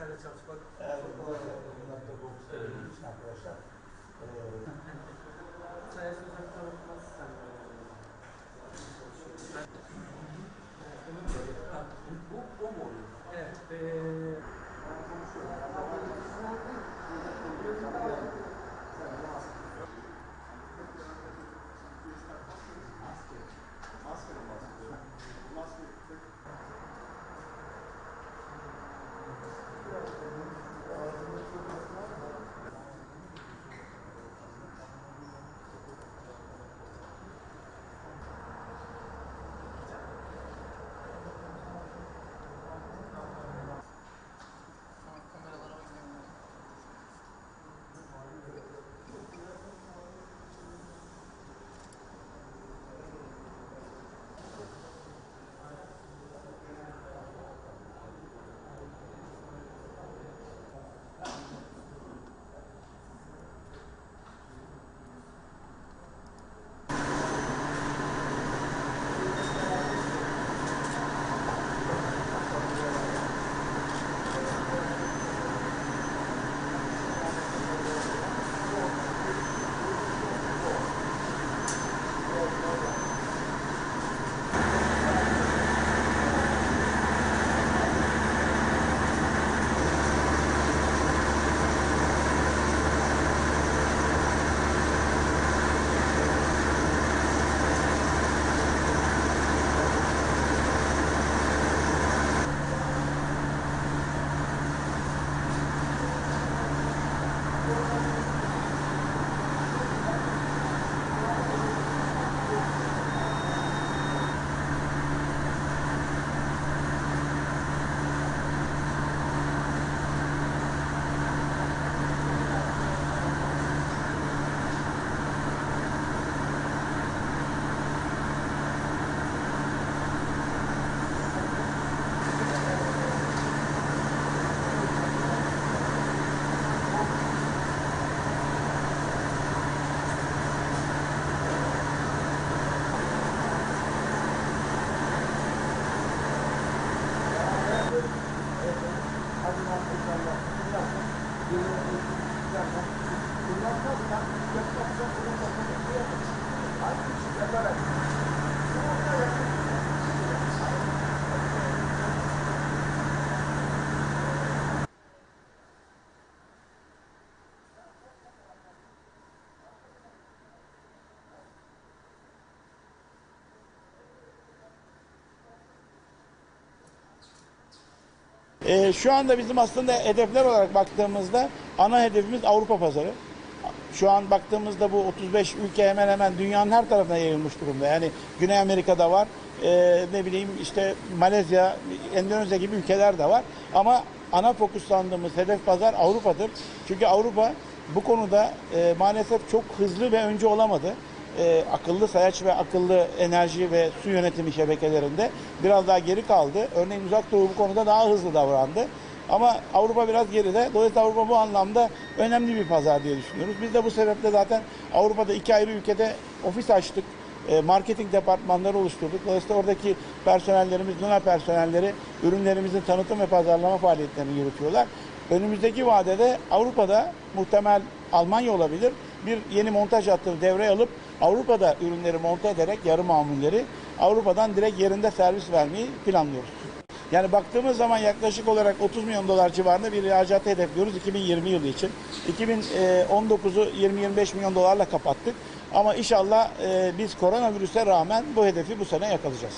cały czas pod... No to proszę. E, Co jest, to Agora, Ee, şu anda bizim aslında hedefler olarak baktığımızda ana hedefimiz Avrupa pazarı. Şu an baktığımızda bu 35 ülke hemen hemen dünyanın her tarafına yayılmış durumda. Yani Güney Amerika'da var, ee, ne bileyim işte Malezya, Endonezya gibi ülkeler de var. Ama ana fokuslandığımız hedef pazar Avrupa'dır. Çünkü Avrupa bu konuda e, maalesef çok hızlı ve önce olamadı. E, akıllı sayaç ve akıllı enerji ve su yönetimi şebekelerinde biraz daha geri kaldı. Örneğin Uzak Doğu bu konuda daha hızlı davrandı. Ama Avrupa biraz geride. Dolayısıyla Avrupa bu anlamda önemli bir pazar diye düşünüyoruz. Biz de bu sebeple zaten Avrupa'da iki ayrı ülkede ofis açtık. E, marketing departmanları oluşturduk. Dolayısıyla oradaki personellerimiz, Luna personelleri ürünlerimizin tanıtım ve pazarlama faaliyetlerini yürütüyorlar. Önümüzdeki vadede Avrupa'da muhtemel Almanya olabilir. Bir yeni montaj hattını devreye alıp Avrupa'da ürünleri monte ederek yarı mamulleri Avrupa'dan direkt yerinde servis vermeyi planlıyoruz. Yani baktığımız zaman yaklaşık olarak 30 milyon dolar civarında bir ihracatı hedefliyoruz 2020 yılı için. 2019'u 20-25 milyon dolarla kapattık. Ama inşallah e, biz koronavirüse rağmen bu hedefi bu sene yakalayacağız.